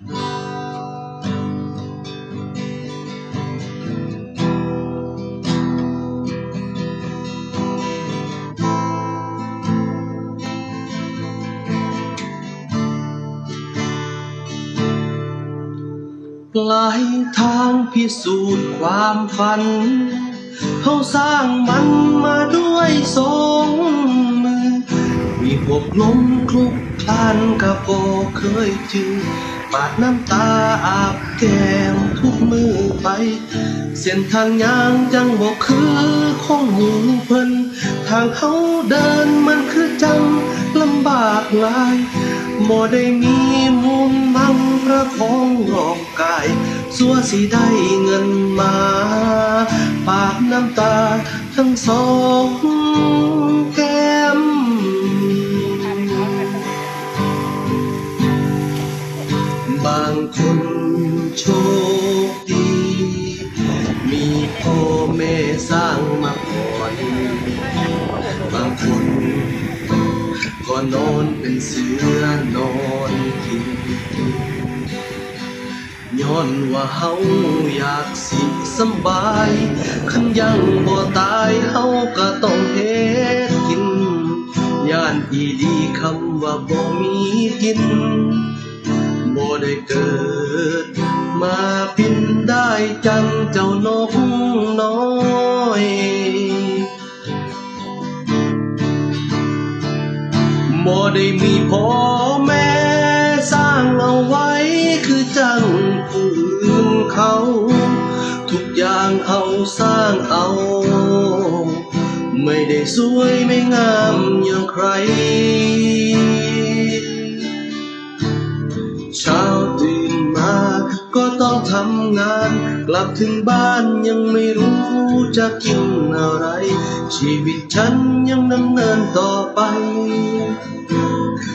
ปลายทางพิสูจน์ความฝัน เขาสร้างมันมาด้วยสองมือ มีหกล้มคลุกคลานกับโอเคยจือ ปาดน้ำตาอาบแก้มทุกมือไป เส้นทางยางจังบอกคือของหูเพิ่น ทางเขาเดินมันคือจังลำบากหลายบ่ได้มีมูลมังประคองรอบกาย สัวสิได้เงินมา ปาดน้ำตาทั้งสอง ชคดีมีพ่อแม่สร้างมาก่อนบางคนก็นอนเป็นเสือนอนกินย้อนว่าเฮาอยากสิสบายคันยังบ่ตายเฮาก็ต้องเฮ็ดกินย่านอีดีคำว่าบ่มีกินบ่ได้เกิด มาบินได้จังเจ้านกน้อยบ่ได้มีพ่อแม่สร้างเอาไว้คือจังผู้อื่นเขา ทุกอย่างเอาสร้างเอา ไม่ได้สวยไม่งามอย่างใคร ทำงาน กลับถึงบ้านยังไม่รู้จะกินอะไร ชีวิตฉันยังดำเนินต่อไป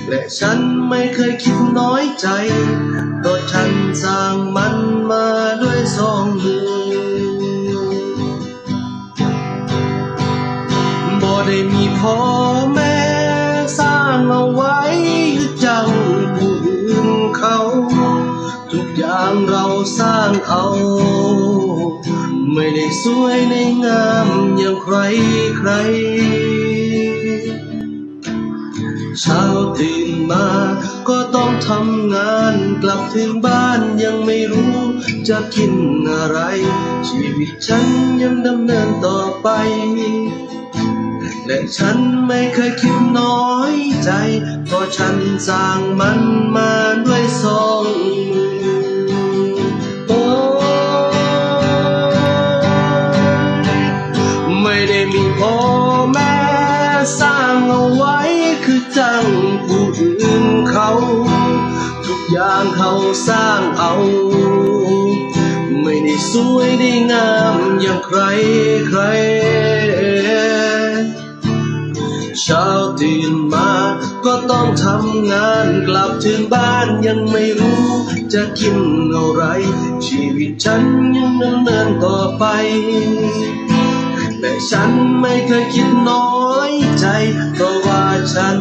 และฉันไม่เคยคิดน้อยใจตัวฉันสร้างมันมาด้วยสองมือบ่ได้มีพอางเราสร้างเอา ไม่ได้สวยในงามอย่างใครใครเช้าตื่นมาก็ต้องทำงานกลับถึงบ้านยังไม่รู้จะกินอะไร ชีวิตฉันยังดำเนินต่อไป และฉันไม่เคยคิดน้อยใจเพราะฉันสร้างมันมาด้วยสองมือ สร้างเอาไว้คือจังผู้อื่นเขา ทุกอย่างเขาสร้างเอา ไม่ได้สวยได้งามอย่างใครใครเช้าตื่นมาก็ต้องทำงานกลับถึงบ้านยังไม่รู้จะกินอะไร ชีวิตฉันยังดำเนินต่อไป แต่ฉันไม่เคยคิดน้อย เพราะว่าฉัน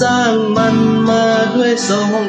สร้างมันมาด้วยสอง